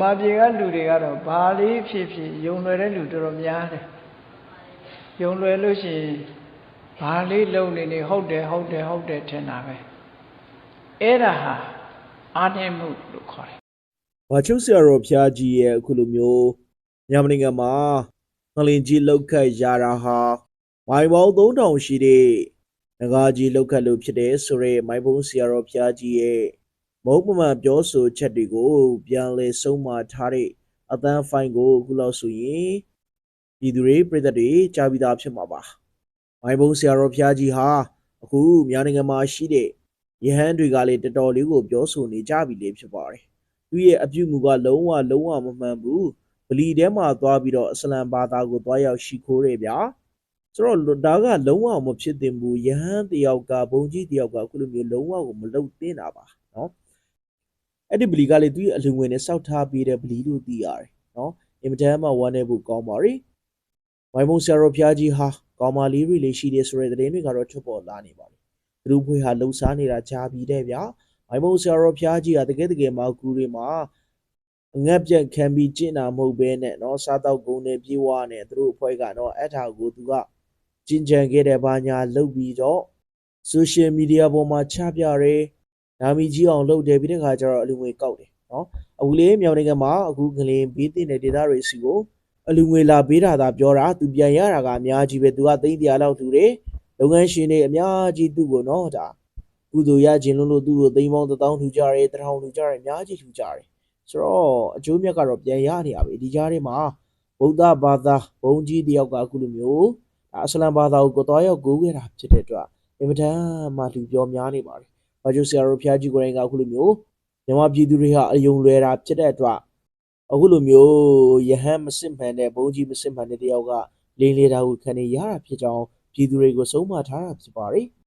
မာပြည်ကလူတွေကတော့ဘာလေးဖြစ်ဖြစ်ယုံလွယ်တဲ့လူတော်တော်များတယ်ယုံလွယ်လို့ရှိရင်ဘာလေးလုံနေနေဟုတ်တယ်ဟုတ်တယ်ဟုတ်တယ်ထင်တာပဲအဲ့ဒါဟာအာနေမှုလို့ခေါ်တယ်။ဘာချုပ်ဆရာတော်ဖျားကြီးရဲ့အခုလိုမျိုးမြန်မာနိုင်ငံမှာငလင်ကြီးလောက်ခတ်ရတာဟာမိုင်ပေါင်း3000ရှိတဲ့ငကားကြီးလောက်ခတ်လို့ဖြစ်တဲ့ဆိုရဲမိုင်ဘုံဆရာတော်ဖျားကြီးရဲ့ မုံပမှန်ပြောဆိုချက်တွေကိုပြန်လည်ဆုံးမထားတဲ့အသံဖိုင်ကိုအခုလောက်ဆိုရင်ပြည်သူတွေပြည်သက်တွေကြားပြီးသားဖြစ်မှာပါ။မိုင်ဘုံဆရာတော်ဖျားကြီးဟာအခုမြန်မာနိုင်ငံမှာရှိတဲ့ယဟန်တွေကလည်းတော်တော်လေးကိုပြောဆိုနေကြပြီလေဖြစ်ပါတယ်။သူ့ရဲ့အပြုအမူကလုံးဝလုံးဝမမှန်ဘူးဗလီထဲမှာသွားပြီးတော့အစ္စလမ်ဘာသာကိုသွားရောက်ရှိခိုးတယ်ဗျာဆိုတော့ဒါကလုံးဝမဖြစ်သင့်ဘူးယဟန်တယောက်ကဘုံကြီးတယောက်ကအခုလိုမျိုးလုံးဝကိုမလုပ်သင့်တာပါနော် အဲ့ဒီဗလီကလေသူ့ရဲ့အလူငွေနဲ့စောက်ထားပေးတဲ့ဗလီလို့သိရတယ်နော်အင်မတန်မှဝမ်းနေဖို့ကောင်းပါရီဝိုင်မုံဆရာတော်ဖျားကြီးဟာကောင်းမလေးတွေလေးရှိတယ်ဆိုတဲ့သတင်းတွေကတော့ထွက်ပေါ်လာနေပါပြီသူတို့ဖွဲ့ဟာလှုပ်ရှားနေတာကြားပြီးတဲ့ဗျာ မိုင်မုံဆရာတော်ဖျားကြီးကတကယ်တကယ်မှာကူတွေမှာအငတ်ပြက်ခံပြီးကျင့်တာမဟုတ်ဘဲနဲ့เนาะစားတော့ဂုံနဲ့ပြေးဝါနဲ့သူတို့အဖွဲ့ကတော့အဲ့ဒါကိုသူကကျင်ကြံခဲ့တဲ့ဘာညာလုပ်ပြီးတော့ social media ပေါ်မှာချပြရဲ နာမည်ကြီးအောင်လုပ်တယ်ပြီးတဲ့ခါကျတော့အလူငွေကောက်တယ်နော်အခုလေးမြောင်နိုင်ငံမှာအခုကလေးဘေးတင်တဲ့ဒေသတွေစီကိုအလူငွေလာပေးတာသာပြောတာသူပြန်ရတာကအများကြီးပဲသူကသိန်းတရာလောက်တူတယ်လုပ်ငန်းရှင်တွေအများကြီးသူ့ကိုနော်ဒါကုသိုလ်ရခြင်းလို့လို့သူ့ကိုသိန်းပေါင်း1000ထူကြတယ်1000ထူကြတယ်အများကြီးထူကြတယ်ဆိုတော့အကျိုးမြတ်ကတော့ပြန်ရနေရပြီဒီကြားထဲမှာဗုဒ္ဓဘာသာဘုံကြီးတယောက်ကအခုလိုမျိုးအစ္စလမ်ဘာသာကိုကိုသွားရောက်ကိုးခဲ့တာဖြစ်တဲ့အတွက်အင်မတန်မှလူပြောများနေပါတယ် ဘာကျိုးဆရာတို့ဖျားကြီးကိုယ်တိုင်ကအခုလိုမျိုးမြန်မာပြည်သူတွေဟာအယုံလွယ်တာဖြစ်တဲ့အတွက်အခုလိုမျိုးယဟန်မစစ်မှန်တဲ့ဘုန်းကြီးမစစ်မှန်တဲ့တယောက်ကလိန်လေတာကိုခံနေရတာဖြစ်ကြောင်းပြည်သူတွေကိုဆုံးမထားတာဖြစ်ပါတယ်။